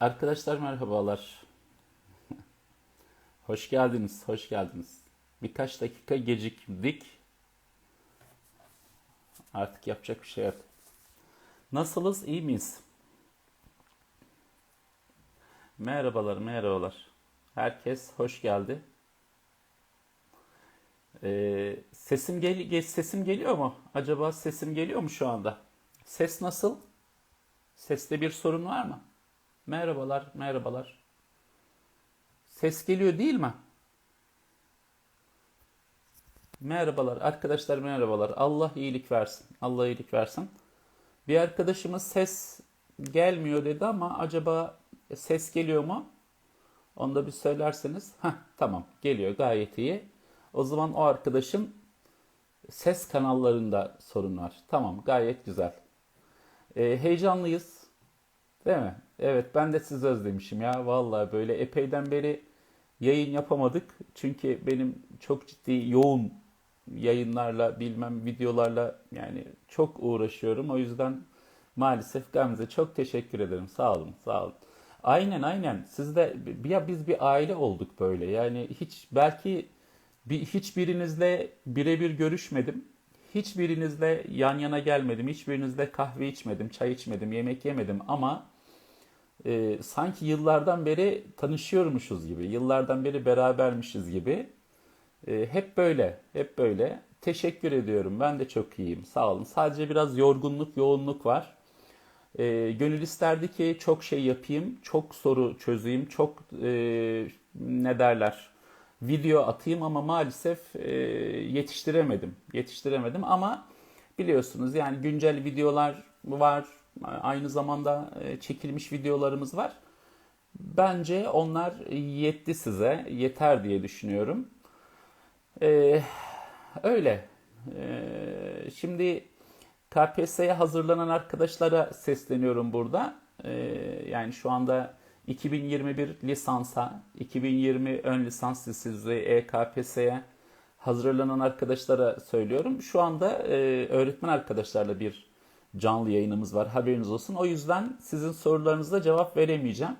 Arkadaşlar merhabalar. Hoş geldiniz, hoş geldiniz. Birkaç dakika geciktik. Artık yapacak bir şey yok. Nasılız, iyi miyiz? Merhabalar, merhabalar. Herkes hoş geldi. Ee, sesim gel ge- sesim geliyor mu? Acaba sesim geliyor mu şu anda? Ses nasıl? Seste bir sorun var mı? Merhabalar, merhabalar. Ses geliyor değil mi? Merhabalar arkadaşlar merhabalar. Allah iyilik versin. Allah iyilik versin. Bir arkadaşımız ses gelmiyor dedi ama acaba ses geliyor mu? Onu da bir söylerseniz. Heh, tamam geliyor gayet iyi. O zaman o arkadaşın ses kanallarında sorun var. Tamam gayet güzel. Ee, heyecanlıyız. Değil mi? Evet ben de sizi özlemişim ya. Vallahi böyle epeyden beri yayın yapamadık. Çünkü benim çok ciddi yoğun yayınlarla bilmem videolarla yani çok uğraşıyorum. O yüzden maalesef Gamze çok teşekkür ederim. Sağ olun, sağ olun. Aynen aynen. Siz de ya biz bir aile olduk böyle. Yani hiç belki bir, hiçbirinizle birebir görüşmedim. Hiçbirinizle yan yana gelmedim. Hiçbirinizle kahve içmedim, çay içmedim, yemek yemedim ama e, sanki yıllardan beri tanışıyormuşuz gibi, yıllardan beri berabermişiz gibi. E, hep böyle, hep böyle. Teşekkür ediyorum. Ben de çok iyiyim. Sağ olun. Sadece biraz yorgunluk, yoğunluk var. E, gönül isterdi ki çok şey yapayım, çok soru çözeyim, çok e, ne derler, video atayım ama maalesef e, yetiştiremedim. Yetiştiremedim ama biliyorsunuz yani güncel videolar var. Aynı zamanda e, çekilmiş videolarımız var. Bence onlar yetti size, yeter diye düşünüyorum. Ee, öyle. Ee, şimdi KPSS'ye hazırlanan arkadaşlara sesleniyorum burada. Ee, yani şu anda 2021 lisansa, 2020 ön lisans lisesi EKPSS'ye hazırlanan arkadaşlara söylüyorum. Şu anda e, öğretmen arkadaşlarla bir canlı yayınımız var. Haberiniz olsun. O yüzden sizin sorularınıza cevap veremeyeceğim.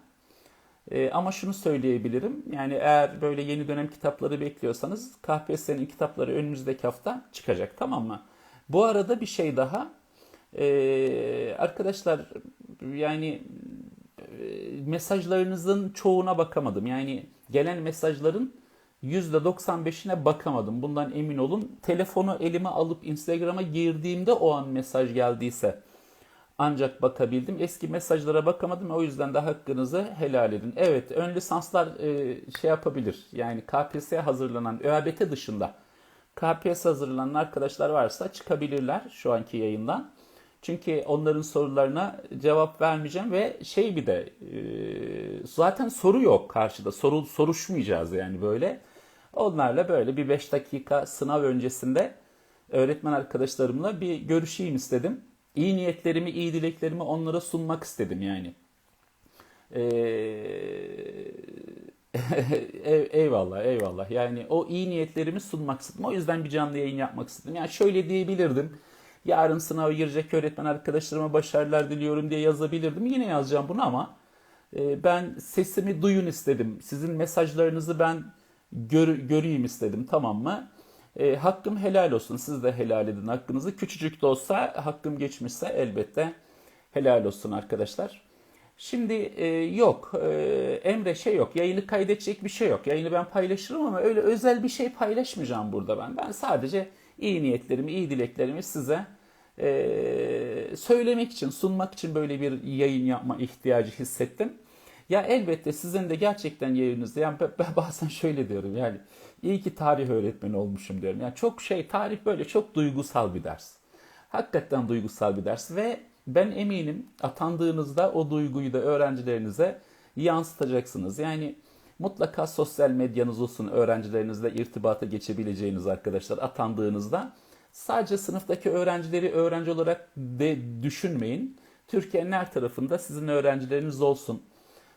E, ama şunu söyleyebilirim. Yani eğer böyle yeni dönem kitapları bekliyorsanız KPSS'nin kitapları önümüzdeki hafta çıkacak. Tamam mı? Bu arada bir şey daha. E, arkadaşlar yani e, mesajlarınızın çoğuna bakamadım. Yani gelen mesajların %95'ine bakamadım. Bundan emin olun. Telefonu elime alıp Instagram'a girdiğimde o an mesaj geldiyse ancak bakabildim. Eski mesajlara bakamadım. O yüzden de hakkınızı helal edin. Evet, ön lisanslar e, şey yapabilir. Yani KPSS'ye hazırlanan, ÖABT dışında KPSS hazırlanan arkadaşlar varsa çıkabilirler şu anki yayından. Çünkü onların sorularına cevap vermeyeceğim ve şey bir de e, zaten soru yok karşıda. Soru soruşmayacağız yani böyle. Onlarla böyle bir 5 dakika sınav öncesinde öğretmen arkadaşlarımla bir görüşeyim istedim. İyi niyetlerimi, iyi dileklerimi onlara sunmak istedim yani. Ee, ey- eyvallah, eyvallah. Yani o iyi niyetlerimi sunmak istedim. O yüzden bir canlı yayın yapmak istedim. Yani şöyle diyebilirdim. Yarın sınava girecek öğretmen arkadaşlarıma başarılar diliyorum diye yazabilirdim. Yine yazacağım bunu ama e, ben sesimi duyun istedim. Sizin mesajlarınızı ben gör, göreyim istedim tamam mı? E, hakkım helal olsun. Siz de helal edin hakkınızı. Küçücük de olsa hakkım geçmişse elbette helal olsun arkadaşlar. Şimdi e, yok. E, Emre şey yok. Yayını kaydedecek bir şey yok. Yayını ben paylaşırım ama öyle özel bir şey paylaşmayacağım burada ben. Ben sadece iyi niyetlerimi, iyi dileklerimi size e, söylemek için, sunmak için böyle bir yayın yapma ihtiyacı hissettim. Ya elbette sizin de gerçekten yayınınızda yani ben bazen şöyle diyorum yani iyi ki tarih öğretmeni olmuşum diyorum. Yani çok şey tarih böyle çok duygusal bir ders. Hakikaten duygusal bir ders ve ben eminim atandığınızda o duyguyu da öğrencilerinize yansıtacaksınız. Yani mutlaka sosyal medyanız olsun öğrencilerinizle irtibata geçebileceğiniz arkadaşlar atandığınızda sadece sınıftaki öğrencileri öğrenci olarak de düşünmeyin. Türkiye'nin her tarafında sizin öğrencileriniz olsun.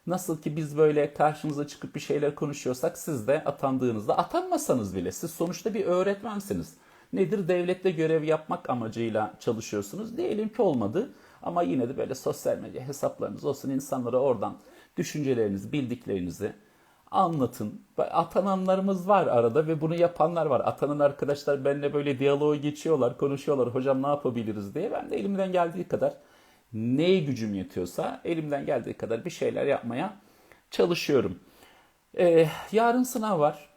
Nasıl ki biz böyle karşınıza çıkıp bir şeyler konuşuyorsak siz de atandığınızda atanmasanız bile siz sonuçta bir öğretmensiniz. Nedir? Devlette görev yapmak amacıyla çalışıyorsunuz. Diyelim ki olmadı ama yine de böyle sosyal medya hesaplarınız olsun insanlara oradan düşüncelerinizi, bildiklerinizi anlatın. Atananlarımız var arada ve bunu yapanlar var. Atanan arkadaşlar benimle böyle diyaloğa geçiyorlar, konuşuyorlar. Hocam ne yapabiliriz diye. Ben de elimden geldiği kadar neye gücüm yetiyorsa elimden geldiği kadar bir şeyler yapmaya çalışıyorum. Ee, yarın sınav var.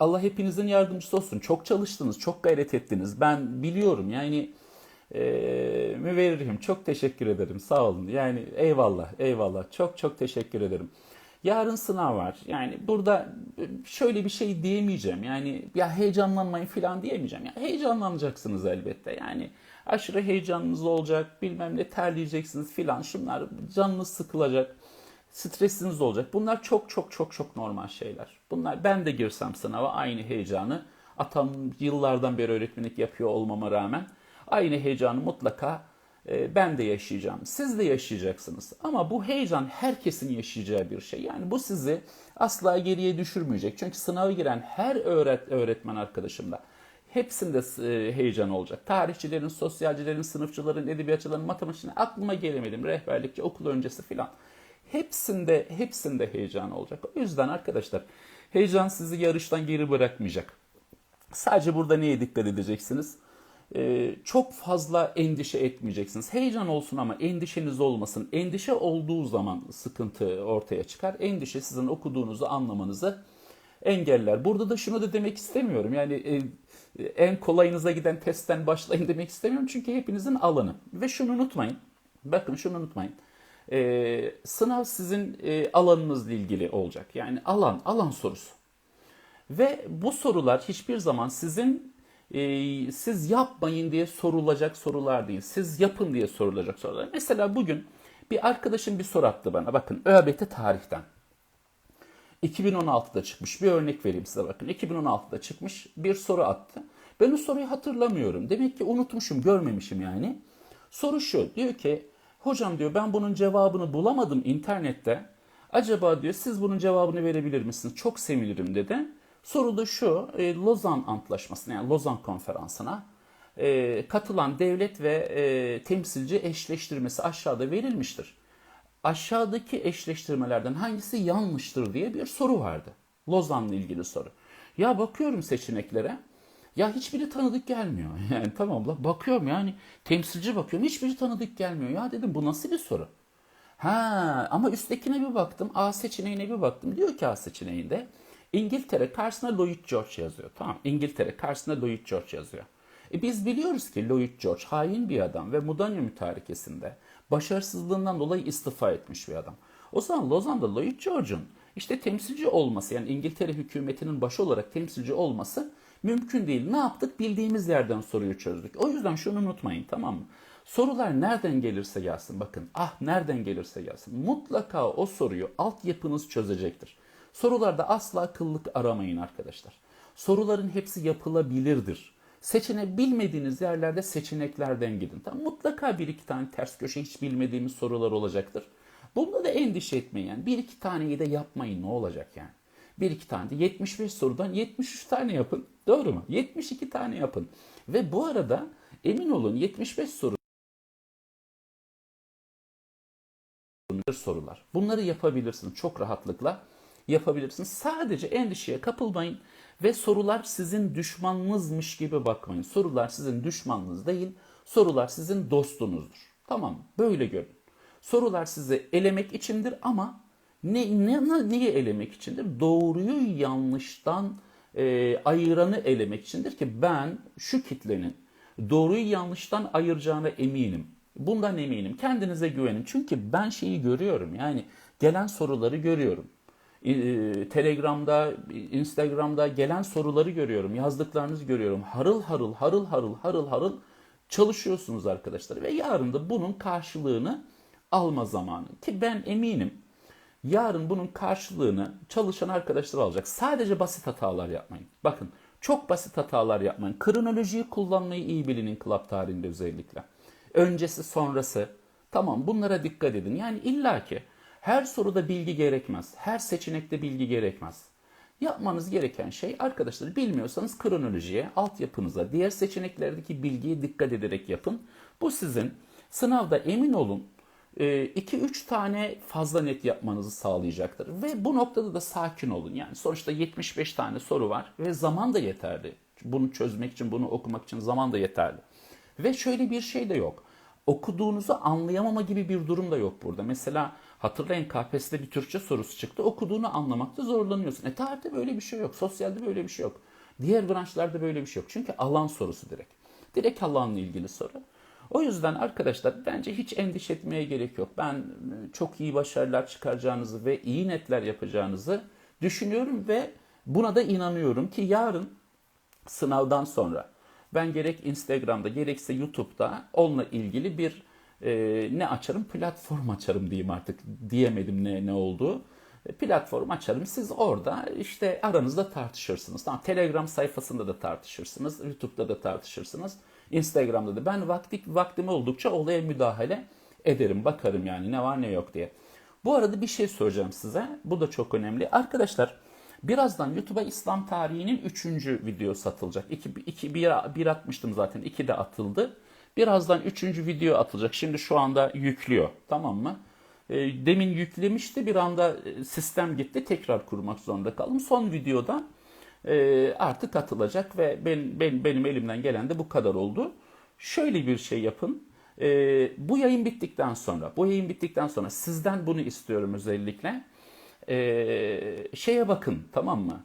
Allah hepinizin yardımcısı olsun. Çok çalıştınız, çok gayret ettiniz. Ben biliyorum yani e, müverrihim çok teşekkür ederim. Sağ olun. Yani eyvallah, eyvallah. Çok çok teşekkür ederim. Yarın sınav var. Yani burada şöyle bir şey diyemeyeceğim. Yani ya heyecanlanmayın falan diyemeyeceğim. Ya heyecanlanacaksınız elbette. Yani aşırı heyecanınız olacak, bilmem ne terleyeceksiniz filan. Şunlar canınız sıkılacak, stresiniz olacak. Bunlar çok çok çok çok normal şeyler. Bunlar ben de girsem sınava aynı heyecanı atam yıllardan beri öğretmenlik yapıyor olmama rağmen aynı heyecanı mutlaka e, ben de yaşayacağım. Siz de yaşayacaksınız. Ama bu heyecan herkesin yaşayacağı bir şey. Yani bu sizi asla geriye düşürmeyecek. Çünkü sınava giren her öğret öğretmen arkadaşımda hepsinde e, heyecan olacak. Tarihçilerin, sosyalcilerin, sınıfçıların, edebiyatçıların, matematikçilerin aklıma gelemedim. Rehberlikçi, okul öncesi filan. Hepsinde, hepsinde heyecan olacak. O yüzden arkadaşlar heyecan sizi yarıştan geri bırakmayacak. Sadece burada neye dikkat edeceksiniz? Ee, çok fazla endişe etmeyeceksiniz. Heyecan olsun ama endişeniz olmasın. Endişe olduğu zaman sıkıntı ortaya çıkar. Endişe sizin okuduğunuzu anlamanızı engeller. Burada da şunu da demek istemiyorum. Yani e, en kolayınıza giden testten başlayın demek istemiyorum. Çünkü hepinizin alanı. Ve şunu unutmayın. Bakın şunu unutmayın. Ee, sınav sizin e, alanınızla ilgili olacak. Yani alan, alan sorusu. Ve bu sorular hiçbir zaman sizin e, siz yapmayın diye sorulacak sorular değil. Siz yapın diye sorulacak sorular. Mesela bugün bir arkadaşım bir soru attı bana. Bakın ÖABT tarihten. 2016'da çıkmış. Bir örnek vereyim size bakın. 2016'da çıkmış bir soru attı. Ben o soruyu hatırlamıyorum. Demek ki unutmuşum, görmemişim yani. Soru şu. Diyor ki hocam diyor ben bunun cevabını bulamadım internette. Acaba diyor siz bunun cevabını verebilir misiniz? Çok sevinirim dedi. Soru da şu, e, Lozan Antlaşması'na yani Lozan Konferansı'na e, katılan devlet ve e, temsilci eşleştirmesi aşağıda verilmiştir. Aşağıdaki eşleştirmelerden hangisi yanlıştır diye bir soru vardı. Lozan'la ilgili soru. Ya bakıyorum seçeneklere. Ya hiçbiri tanıdık gelmiyor. Yani tamam la bakıyorum yani temsilci bakıyorum hiçbiri tanıdık gelmiyor. Ya dedim bu nasıl bir soru? Ha ama üsttekine bir baktım. A seçeneğine bir baktım. Diyor ki A seçeneğinde İngiltere karşısına Lloyd George yazıyor. Tamam İngiltere karşısına Lloyd George yazıyor. E biz biliyoruz ki Lloyd George hain bir adam ve Mudanya mütarekesinde başarısızlığından dolayı istifa etmiş bir adam. O zaman Lozan'da Lloyd George'un işte temsilci olması yani İngiltere hükümetinin başı olarak temsilci olması mümkün değil. Ne yaptık? Bildiğimiz yerden soruyu çözdük. O yüzden şunu unutmayın tamam mı? Sorular nereden gelirse gelsin bakın ah nereden gelirse gelsin mutlaka o soruyu altyapınız çözecektir. Sorularda asla akıllık aramayın arkadaşlar. Soruların hepsi yapılabilirdir. Seçene bilmediğiniz yerlerde seçeneklerden gidin. Tam mutlaka bir iki tane ters köşe hiç bilmediğimiz sorular olacaktır. Bunda da endişe etmeyin. Bir iki taneyi de yapmayın ne olacak yani. Bir iki tane de 75 sorudan 73 tane yapın. Doğru mu? 72 tane yapın. Ve bu arada emin olun 75 soru sorular. Bunları yapabilirsiniz çok rahatlıkla yapabilirsiniz. Sadece endişeye kapılmayın ve sorular sizin düşmanınızmış gibi bakmayın. Sorular sizin düşmanınız değil, sorular sizin dostunuzdur. Tamam Böyle görün. Sorular sizi elemek içindir ama ne, ne neyi elemek içindir? Doğruyu yanlıştan e, ayıranı elemek içindir ki ben şu kitlenin doğruyu yanlıştan ayıracağına eminim. Bundan eminim. Kendinize güvenin. Çünkü ben şeyi görüyorum. Yani gelen soruları görüyorum. Telegram'da, Instagram'da gelen soruları görüyorum. Yazdıklarınızı görüyorum. Harıl harıl, harıl harıl, harıl harıl çalışıyorsunuz arkadaşlar. Ve yarın da bunun karşılığını alma zamanı. Ki ben eminim yarın bunun karşılığını çalışan arkadaşlar alacak. Sadece basit hatalar yapmayın. Bakın çok basit hatalar yapmayın. Kronolojiyi kullanmayı iyi bilin inkılap tarihinde özellikle. Öncesi sonrası tamam bunlara dikkat edin. Yani illaki her soruda bilgi gerekmez. Her seçenekte bilgi gerekmez. Yapmanız gereken şey arkadaşlar bilmiyorsanız kronolojiye, altyapınıza, diğer seçeneklerdeki bilgiye dikkat ederek yapın. Bu sizin sınavda emin olun 2-3 tane fazla net yapmanızı sağlayacaktır. Ve bu noktada da sakin olun. Yani sonuçta 75 tane soru var ve zaman da yeterli. Bunu çözmek için, bunu okumak için zaman da yeterli. Ve şöyle bir şey de yok. Okuduğunuzu anlayamama gibi bir durum da yok burada. Mesela hatırlayın KPSS'de bir Türkçe sorusu çıktı. Okuduğunu anlamakta zorlanıyorsun. E tarihte böyle bir şey yok. Sosyalde böyle bir şey yok. Diğer branşlarda böyle bir şey yok. Çünkü alan sorusu direkt. Direkt alanla ilgili soru. O yüzden arkadaşlar bence hiç endişe etmeye gerek yok. Ben e, çok iyi başarılar çıkaracağınızı ve iyi netler yapacağınızı düşünüyorum ve buna da inanıyorum ki yarın sınavdan sonra ben gerek Instagram'da gerekse YouTube'da onunla ilgili bir e, ne açarım platform açarım diyeyim artık diyemedim ne ne olduğu E, platform açarım siz orada işte aranızda tartışırsınız tamam Telegram sayfasında da tartışırsınız YouTube'da da tartışırsınız Instagram'da da ben vakti vaktim oldukça olaya müdahale ederim bakarım yani ne var ne yok diye. Bu arada bir şey soracağım size bu da çok önemli arkadaşlar. Birazdan YouTube'a İslam tarihinin 3. videosu atılacak. 2, 2, 1, 1 atmıştım zaten. 2 de atıldı. Birazdan 3. video atılacak. Şimdi şu anda yüklüyor. Tamam mı? E, demin yüklemişti. Bir anda e, sistem gitti. Tekrar kurmak zorunda kaldım. Son videoda e, artık atılacak ve ben, ben, benim elimden gelen de bu kadar oldu. Şöyle bir şey yapın. E, bu yayın bittikten sonra, bu yayın bittikten sonra sizden bunu istiyorum özellikle e, şeye bakın tamam mı?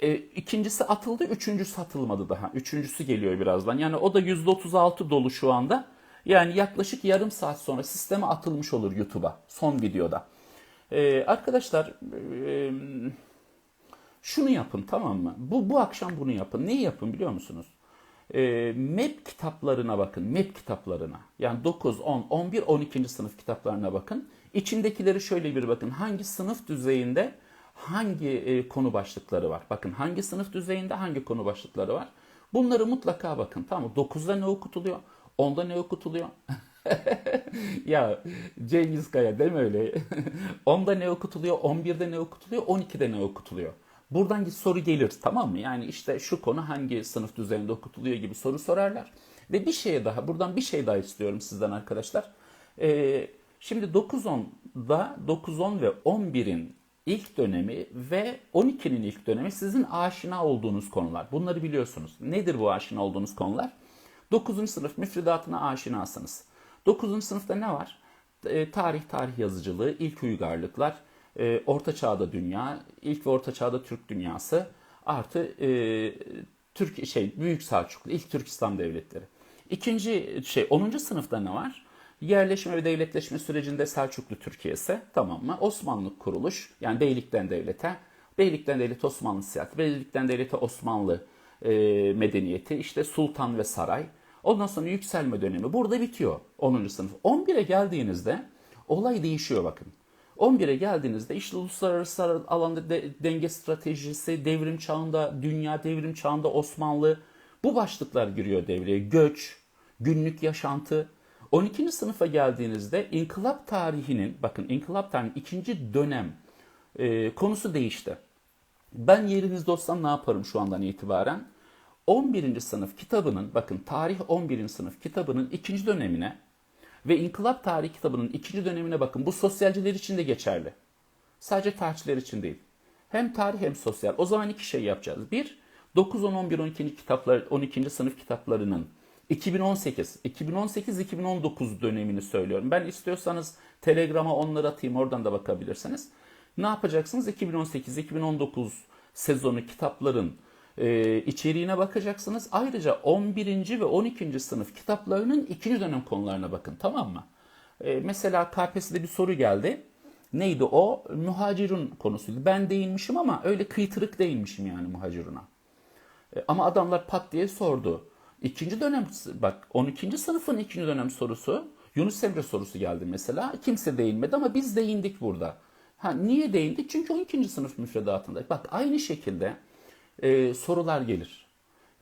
E, ikincisi atıldı, üçüncüsü atılmadı daha. Üçüncüsü geliyor birazdan. Yani o da %36 dolu şu anda. Yani yaklaşık yarım saat sonra sisteme atılmış olur YouTube'a son videoda. E, arkadaşlar e, şunu yapın tamam mı? Bu, bu akşam bunu yapın. Neyi yapın biliyor musunuz? E, MEP kitaplarına bakın. MEP kitaplarına. Yani 9, 10, 11, 12. sınıf kitaplarına bakın. İçindekileri şöyle bir bakın. Hangi sınıf düzeyinde hangi e, konu başlıkları var? Bakın hangi sınıf düzeyinde hangi konu başlıkları var? Bunları mutlaka bakın. Tamam mı? 9'da ne okutuluyor? 10'da ne okutuluyor? ya Cengiz Kaya mi öyle? 10'da ne okutuluyor? 11'de ne okutuluyor? 12'de ne okutuluyor? Buradan soru gelir tamam mı? Yani işte şu konu hangi sınıf düzeyinde okutuluyor gibi soru sorarlar. Ve bir şeye daha, buradan bir şey daha istiyorum sizden arkadaşlar. Ee, Şimdi 9-10'da 9-10 ve 11'in ilk dönemi ve 12'nin ilk dönemi sizin aşina olduğunuz konular. Bunları biliyorsunuz. Nedir bu aşina olduğunuz konular? 9. sınıf müfredatına aşinasınız. 9. sınıfta ne var? E, tarih, tarih yazıcılığı, ilk uygarlıklar, e, Orta Çağ'da dünya, ilk ve Orta Çağ'da Türk dünyası, artı e, Türk şey Büyük Selçuklu, ilk Türk İslam devletleri. İkinci şey 10. sınıfta ne var? Yerleşme ve devletleşme sürecinde Selçuklu Türkiye'si tamam mı? Osmanlı kuruluş yani beylikten devlete, beylikten devlete Osmanlı siyaseti, beylikten devlete Osmanlı e, medeniyeti, işte sultan ve saray. Ondan sonra yükselme dönemi burada bitiyor 10. sınıf. 11'e geldiğinizde olay değişiyor bakın. 11'e geldiğinizde işte uluslararası alanda de, denge stratejisi, devrim çağında, dünya devrim çağında Osmanlı bu başlıklar giriyor devreye. Göç, günlük yaşantı, 12. sınıfa geldiğinizde inkılap tarihinin, bakın inkılap tarihinin ikinci dönem e, konusu değişti. Ben yerinizde olsam ne yaparım şu andan itibaren? 11. sınıf kitabının, bakın tarih 11. sınıf kitabının ikinci dönemine ve inkılap tarihi kitabının ikinci dönemine bakın. Bu sosyalciler için de geçerli. Sadece tarihçiler için değil. Hem tarih hem sosyal. O zaman iki şey yapacağız. Bir, 9, 10, 11, 12. kitaplar, 12. sınıf kitaplarının 2018, 2018-2019 dönemini söylüyorum. Ben istiyorsanız Telegram'a onları atayım oradan da bakabilirsiniz. Ne yapacaksınız? 2018-2019 sezonu kitapların e, içeriğine bakacaksınız. Ayrıca 11. ve 12. sınıf kitaplarının ikinci dönem konularına bakın tamam mı? E, mesela KPSS'de bir soru geldi. Neydi o? Muhacirun konusuydu. Ben değinmişim ama öyle kıytırık değinmişim yani muhaciruna. E, ama adamlar pat diye sordu. İkinci dönem bak 12. sınıfın ikinci dönem sorusu Yunus Emre sorusu geldi mesela. Kimse değinmedi ama biz değindik burada. Ha, niye değindik? Çünkü 12. sınıf müfredatında. Bak aynı şekilde e, sorular gelir.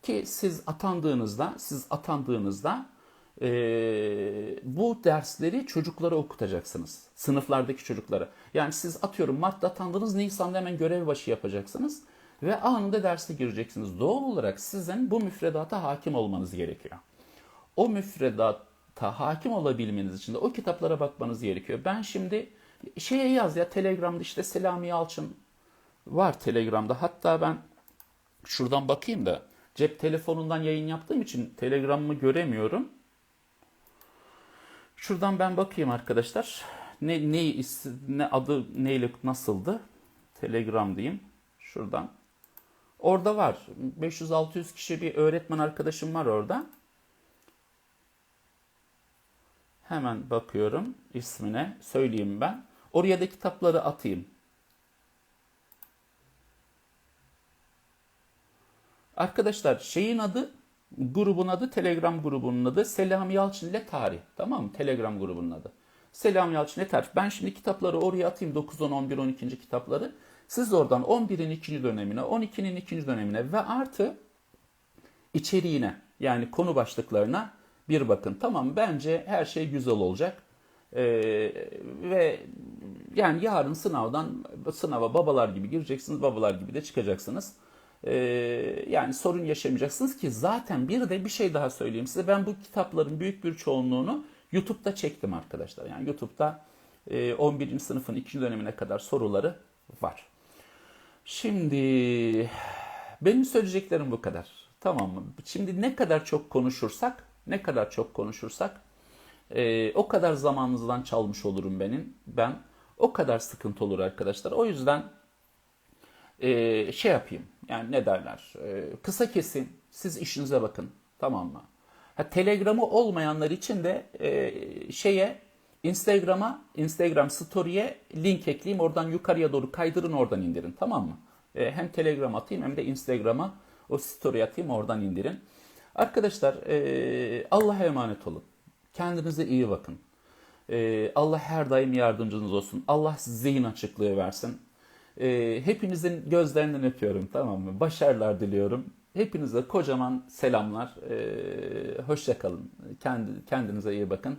Ki siz atandığınızda, siz atandığınızda e, bu dersleri çocuklara okutacaksınız. Sınıflardaki çocuklara. Yani siz atıyorum Mart'ta atandınız, Nisan'da hemen görev başı yapacaksınız ve anında derse gireceksiniz. Doğal olarak sizin bu müfredata hakim olmanız gerekiyor. O müfredat ta hakim olabilmeniz için de o kitaplara bakmanız gerekiyor. Ben şimdi şeye yaz ya Telegram'da işte Selami Yalçın var Telegram'da. Hatta ben şuradan bakayım da cep telefonundan yayın yaptığım için Telegram'ımı göremiyorum. Şuradan ben bakayım arkadaşlar. Ne ne ne adı neyle nasıldı? Telegram diyeyim. Şuradan. Orada var. 500-600 kişi bir öğretmen arkadaşım var orada. Hemen bakıyorum ismine. Söyleyeyim ben. Oraya da kitapları atayım. Arkadaşlar şeyin adı, grubun adı, Telegram grubunun adı Selami Yalçın ile Tarih. Tamam mı? Telegram grubunun adı. Selami Yalçın ile Tarih. Ben şimdi kitapları oraya atayım. 9, 10, 11, 12. kitapları. Siz oradan 11'in ikinci dönemine, 12'nin ikinci dönemine ve artı içeriğine yani konu başlıklarına bir bakın. Tamam bence her şey güzel olacak. Ee, ve yani yarın sınavdan sınava babalar gibi gireceksiniz, babalar gibi de çıkacaksınız. Ee, yani sorun yaşamayacaksınız ki zaten bir de bir şey daha söyleyeyim size. Ben bu kitapların büyük bir çoğunluğunu YouTube'da çektim arkadaşlar. Yani YouTube'da e, 11. sınıfın ikinci dönemine kadar soruları var. Şimdi benim söyleyeceklerim bu kadar. Tamam mı? Şimdi ne kadar çok konuşursak, ne kadar çok konuşursak e, o kadar zamanınızdan çalmış olurum benim. Ben o kadar sıkıntı olur arkadaşlar. O yüzden e, şey yapayım. Yani ne derler? E, kısa kesin. Siz işinize bakın. Tamam mı? Ha, Telegram'ı olmayanlar için de e, şeye Instagram'a, Instagram Story'e link ekleyeyim. Oradan yukarıya doğru kaydırın oradan indirin. Tamam mı? E, hem Telegram atayım hem de Instagram'a o story atayım oradan indirin. Arkadaşlar e, Allah'a emanet olun. Kendinize iyi bakın. E, Allah her daim yardımcınız olsun. Allah zihin açıklığı versin. E, hepinizin gözlerinden öpüyorum tamam mı? Başarılar diliyorum. Hepinize kocaman selamlar. E, hoşça kalın. Kendi, kendinize iyi bakın.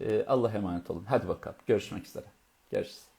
E, Allah'a emanet olun. Hadi bakalım. Görüşmek üzere. Görüşürüz.